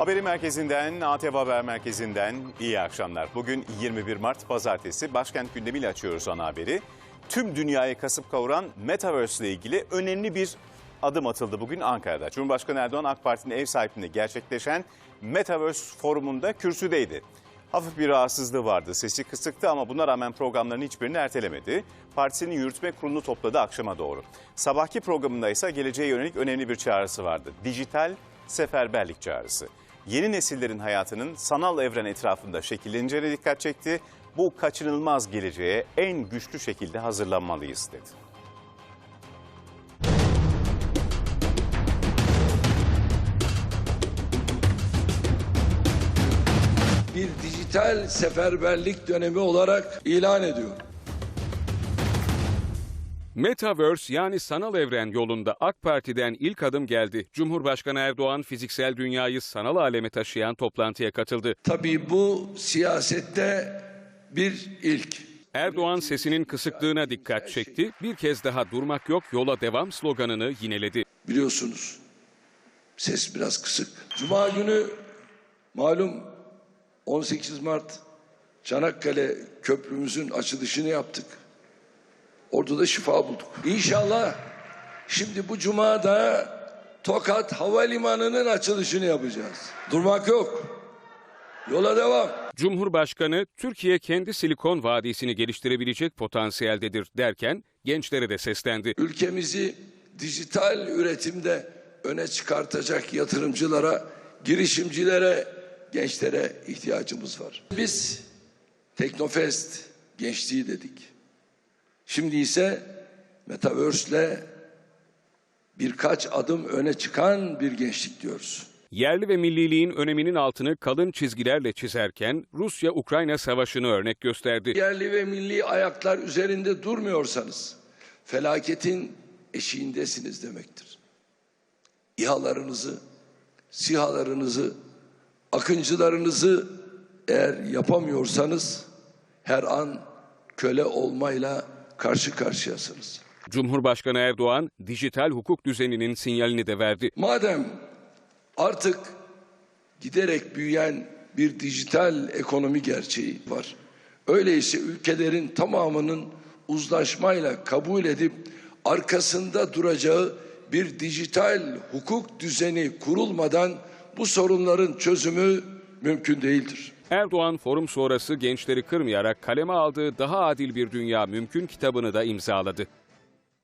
Haberi merkezinden, ATV Haber Merkezi'nden iyi akşamlar. Bugün 21 Mart Pazartesi. Başkent gündemiyle açıyoruz ana haberi. Tüm dünyayı kasıp kavuran Metaverse ile ilgili önemli bir adım atıldı bugün Ankara'da. Cumhurbaşkanı Erdoğan AK Parti'nin ev sahipliğinde gerçekleşen Metaverse forumunda kürsüdeydi. Hafif bir rahatsızlığı vardı, sesi kısıktı ama buna rağmen programların hiçbirini ertelemedi. Partisinin yürütme kurulunu topladı akşama doğru. Sabahki programında ise geleceğe yönelik önemli bir çağrısı vardı. Dijital seferberlik çağrısı. Yeni nesillerin hayatının sanal evren etrafında şekilleneceğine dikkat çekti. Bu kaçınılmaz geleceğe en güçlü şekilde hazırlanmalıyız dedi. bir dijital seferberlik dönemi olarak ilan ediyor. Metaverse yani sanal evren yolunda AK Parti'den ilk adım geldi. Cumhurbaşkanı Erdoğan fiziksel dünyayı sanal aleme taşıyan toplantıya katıldı. Tabii bu siyasette bir ilk. Erdoğan sesinin kısıklığına dikkat çekti. Bir kez daha durmak yok yola devam sloganını yineledi. Biliyorsunuz ses biraz kısık. Cuma günü malum 18 Mart Çanakkale Köprümüzün açılışını yaptık. Orada da şifa bulduk. İnşallah şimdi bu cumada Tokat Havalimanı'nın açılışını yapacağız. Durmak yok. Yola devam. Cumhurbaşkanı Türkiye kendi silikon vadisini geliştirebilecek potansiyeldedir derken gençlere de seslendi. ülkemizi dijital üretimde öne çıkartacak yatırımcılara, girişimcilere, gençlere ihtiyacımız var. Biz Teknofest gençliği dedik. Şimdi ise Metaverse'le birkaç adım öne çıkan bir gençlik diyoruz. Yerli ve milliliğin öneminin altını kalın çizgilerle çizerken Rusya-Ukrayna savaşını örnek gösterdi. Yerli ve milli ayaklar üzerinde durmuyorsanız felaketin eşiğindesiniz demektir. İHA'larınızı, SİHA'larınızı, akıncılarınızı eğer yapamıyorsanız her an köle olmayla karşı karşıyasınız. Cumhurbaşkanı Erdoğan dijital hukuk düzeninin sinyalini de verdi. Madem artık giderek büyüyen bir dijital ekonomi gerçeği var. Öyleyse ülkelerin tamamının uzlaşmayla kabul edip arkasında duracağı bir dijital hukuk düzeni kurulmadan bu sorunların çözümü mümkün değildir. Erdoğan forum sonrası gençleri kırmayarak kaleme aldığı daha adil bir dünya mümkün kitabını da imzaladı.